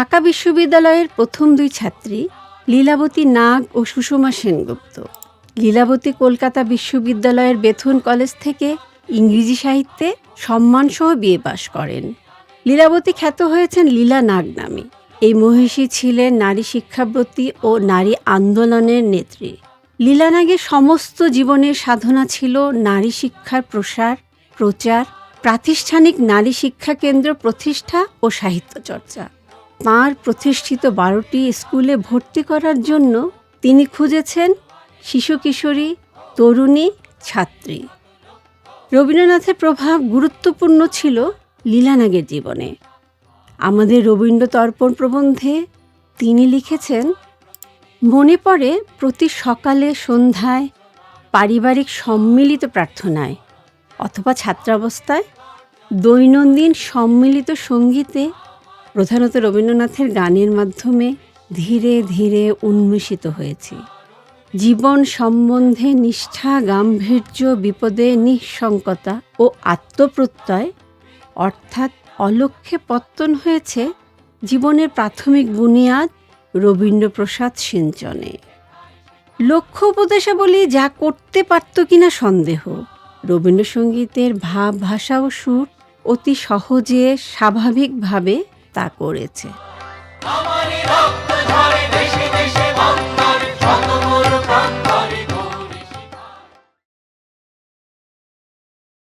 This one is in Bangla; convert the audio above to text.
ঢাকা বিশ্ববিদ্যালয়ের প্রথম দুই ছাত্রী লীলাবতী নাগ ও সুষমা সেনগুপ্ত। লীলাবতী কলকাতা বিশ্ববিদ্যালয়ের বেথুন কলেজ থেকে ইংরেজি সাহিত্যে সম্মানসহ বিএ পাশ করেন। লীলাবতী খ্যাত হয়েছেন লীলা নাগ নামে। এই মহিষী ছিলেন নারী শিক্ষাব্রতী ও নারী আন্দোলনের নেত্রী। লীলা নাগের সমস্ত জীবনের সাধনা ছিল নারী শিক্ষার প্রসার, প্রচার, প্রাতিষ্ঠানিক নারী শিক্ষা কেন্দ্র প্রতিষ্ঠা ও সাহিত্য চর্চা। তাঁর প্রতিষ্ঠিত বারোটি স্কুলে ভর্তি করার জন্য তিনি খুঁজেছেন শিশু কিশোরী, তরুণী, ছাত্রী। রবীন্দ্রনাথের প্রভাব গুরুত্বপূর্ণ ছিল লীলানাগের জীবনে। আমাদের রবীন্দ্র তর্পণ প্রবন্ধে তিনি লিখেছেন, মনে পড়ে প্রতি সকালে সন্ধ্যায় পারিবারিক সম্মিলিত প্রার্থনায় অথবা ছাত্রাবস্থায় দৈনন্দিন সম্মিলিত সঙ্গীতে প্রধানত রবীন্দ্রনাথের গানের মাধ্যমে ধীরে ধীরে উন্মেষিত হয়েছি। জীবন সম্বন্ধে নিষ্ঠা, গাম্ভীর্য, বিপদে নিঃসঙ্কতা ও আত্মপ্রত্যয়, অর্থাৎ অলক্ষ্যে পত্তন হয়েছে জীবনের প্রাথমিক বুনিয়াদ রবীন্দ্রপ্রসাদ সিঞ্চনে। লক্ষ্য উপদেশাবলী যা করতে পারত কিনা সন্দেহ। রবীন্দ্রসঙ্গীতের ভাব, ভাষা ও সুর অতি সহজে, স্বাভাবিকভাবে তা করেছে।